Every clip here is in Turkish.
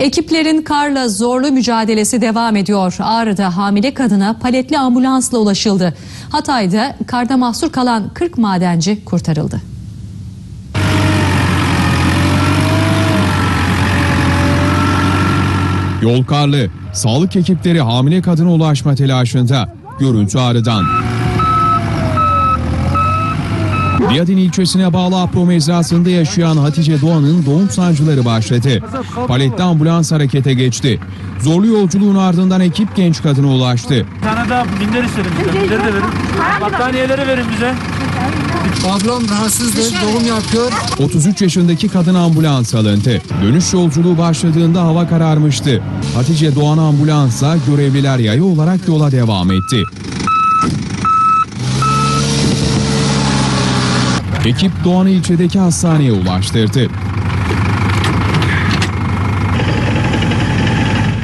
Ekiplerin karla zorlu mücadelesi devam ediyor. Ağrı'da hamile kadına paletli ambulansla ulaşıldı. Hatay'da karda mahsur kalan 40 madenci kurtarıldı. Yol karlı. Sağlık ekipleri hamile kadına ulaşma telaşında. Görüntü Ağrı'dan. Diyadin ilçesine bağlı Apro mezrasında yaşayan Hatice Doğan'ın doğum sancıları başladı. Paletli ambulans harekete geçti. Zorlu yolculuğun ardından ekip genç kadına ulaştı. Bir tane daha minder istedim. Minderi de verin. Battaniyeleri verin bize. Ablam rahatsızdı, doğum yapıyor. 33 yaşındaki kadın ambulans alındı. Dönüş yolculuğu başladığında hava kararmıştı. Hatice Doğan ambulansla görevliler yayı olarak yola devam etti. Ekip Doğan'ı ilçedeki hastaneye ulaştırdı.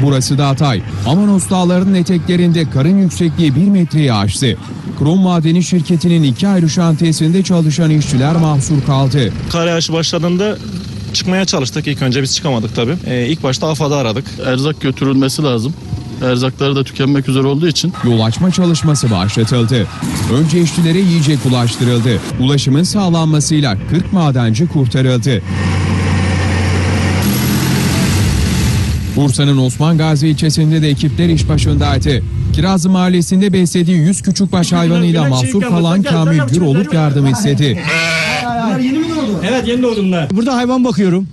Burası da Hatay. Amanos dağlarının eteklerinde karın yüksekliği 1 metreyi aştı. Krom Madeni şirketinin iki ayrı şantiyesinde çalışan işçiler mahsur kaldı. Kar yağışı başladığında çıkmaya çalıştık. İlk önce biz çıkamadık tabii. Ee, ilk başta AFAD'ı aradık. erzak götürülmesi lazım. Erzakları da tükenmek üzere olduğu için Yol açma çalışması başlatıldı. Önce işçilere yiyecek ulaştırıldı. Ulaşımın sağlanmasıyla 40 madenci kurtarıldı. Bursa'nın Osman Gazi ilçesinde de ekipler iş başındaydı. Kirazlı mahallesinde beslediği 100 küçükbaş hayvanıyla mahsur kalan Kamil Güroluk yardım istedi. Evet yeni doğdumlar. Burada hayvan bakıyorum.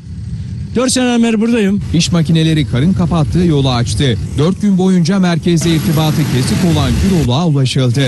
4 seneden beri buradayım. İş makineleri karın kapattığı yolu açtı. 4 gün boyunca merkezde irtibatı kesik olan Güroluk'a ulaşıldı.